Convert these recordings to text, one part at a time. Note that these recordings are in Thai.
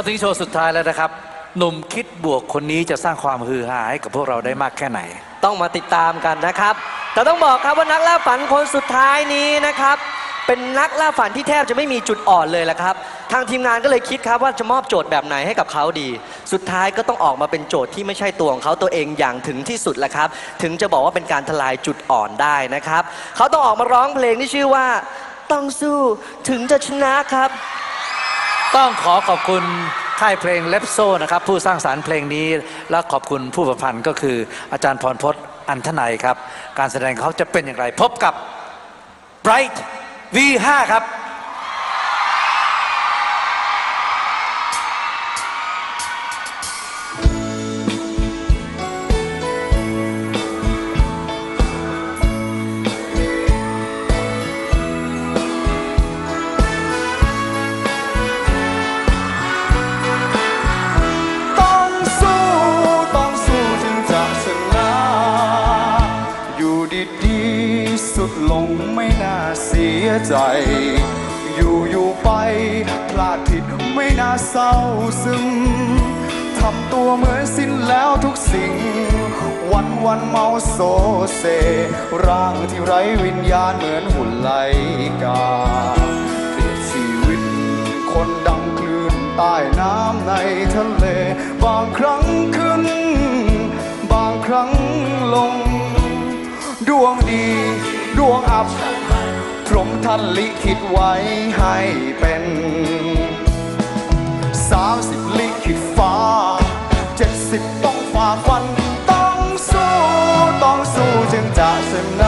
มาถึงโชว์สุดท้ายแล้วนะครับ หนุ่มคิดบวกคนนี้จะสร้างความฮือฮาให้กับพวกเราได้มากแค่ไหน ต้องมาติดตามกันนะครับ แต่ต้องบอกครับว่านักล่าฝันคนสุดท้ายนี้นะครับ เป็นนักล่าฝันที่แทบจะไม่มีจุดอ่อนเลยละครับ ทางทีมงานก็เลยคิดครับว่าจะมอบโจทย์แบบไหนให้กับเขาดี สุดท้ายก็ต้องออกมาเป็นโจทย์ที่ไม่ใช่ตัวของเขาตัวเองอย่างถึงที่สุดละครับ ถึงจะบอกว่าเป็นการทลายจุดอ่อนได้นะครับ เขาต้องออกมาร้องเพลงที่ชื่อว่า ต้องสู้ถึงจะชนะครับ ต้องขอขอบคุณค่ายเพลงเล็บโซนะครับ ผู้สร้างสารรค์เพลงนี้ และขอบคุณผู้ประพันธ์ก็คืออาจารย์พรพศอันทนายครับ การแสดงเขาจะเป็นอย่างไร พบกับ Bright V5 ครับ สุดลงไม่น่าเสียใจ อยู่อยู่ไปพลาดผิดไม่น่าเศร้าซึมทำตัวเหมือนสิ้นแล้วทุกสิ่ง วันวันเมาโซเซ ร่างที่ไร้วิญญาณเหมือนหุ่นไลกาเปรียบชีวิต คนดังคลื่นใต้น้ำในทะเล บางครั้งขึ้น บางครั้งลง ดวงดี ดวงอับพรหมท่านลิขิตไว้ให้เป็นสามสิบลิขิตฟ้าเจ็ดสิบต้องฝ่าฟัน ต้องสู้ ต้องสู้จึงจะชนะ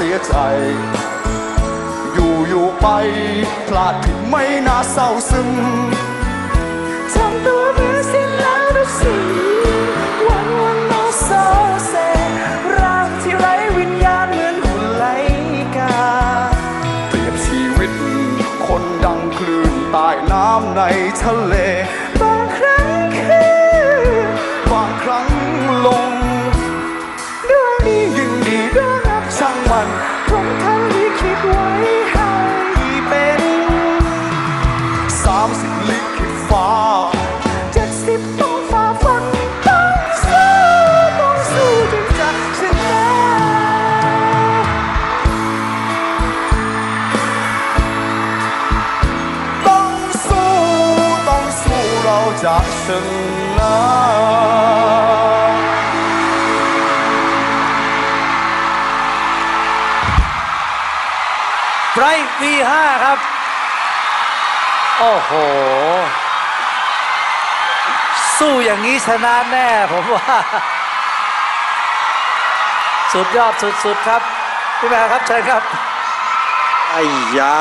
เสียใจ อยู่อยู่ไปพลาดผิดไม่น่าเศร้าซึมทำตัวเหมือนสิ้นแล้วสิวันวันๆเมาโซเซร่างที่ไร้วิญญาณเหมือนหุ่นไลกา เปรียบชีวิต คนดังคลื่นใต้น้ำในทะเล จะชนะ Bright V5 ครับ โอ้โห สู้อย่างนี้ชนะแน่ผมว่า สุดยอดสุดๆครับ พี่แมวครับเชิญครับไอ้ยา